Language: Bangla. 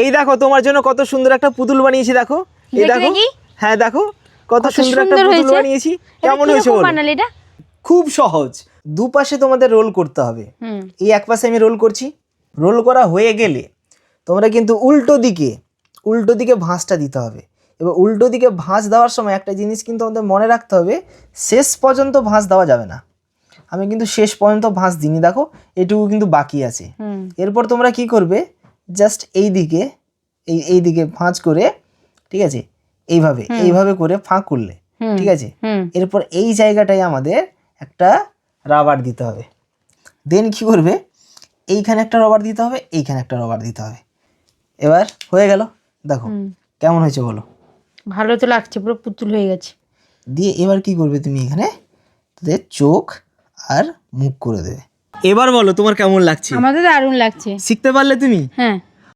এই দেখো তোমার জন্য কত সুন্দর একটা পুতুল বানিয়েছি দেখো। এই দেখো। হ্যাঁ দেখো কত সুন্দর একটা পুতুল বানিয়েছি। কেমন হয়েছে এটা? খুব সহজ। দুপাশে তোমাদের রোল করতে হবে। এই এক পাশে আমি রোল করছি। রোল করা হয়ে গেলে তোমরা কিন্তু উল্টো দিকে উল্টো দিকে ভাঁজটা দিতে হবে। এবার উল্টো দিকে ভাঁজ দেওয়ার সময় একটা জিনিস কিন্তু আমাদের মনে রাখতে হবে শেষ পর্যন্ত ভাঁজ দেওয়া যাবে না। আমি কিন্তু শেষ পর্যন্ত ভাঁজ দিইনি দেখো। এটুকু কিন্তু বাকি আছে। এরপর তোমরা কি করবে? জাস্ট এই দিকে এই এই দিকে ভাঁজ করে ঠিক আছে? এইভাবে এইভাবে করে ফাঁক করলে। ঠিক আছে? এরপর এই জায়গাটায় আমাদের একটা রাবার দিতে হবে। দেন কি করবে? এইখানে একটা রবার দিতে হবে এইখানে একটা রবার দিতে হবে। এবার হয়ে গেল। দেখো কেমন হয়েছে বলো? ভালো তো লাগছে পুরো পুতুল হয়ে গেছে। দিয়ে এবার কি করবে তুমি এখানে? তাদের চোখ আর মুখ করে দেবে। এবার বলো তোমার কেমন লাগছে? আমাদের দারুণ লাগছে। শিখতে পারলে তুমি? হ্যাঁ।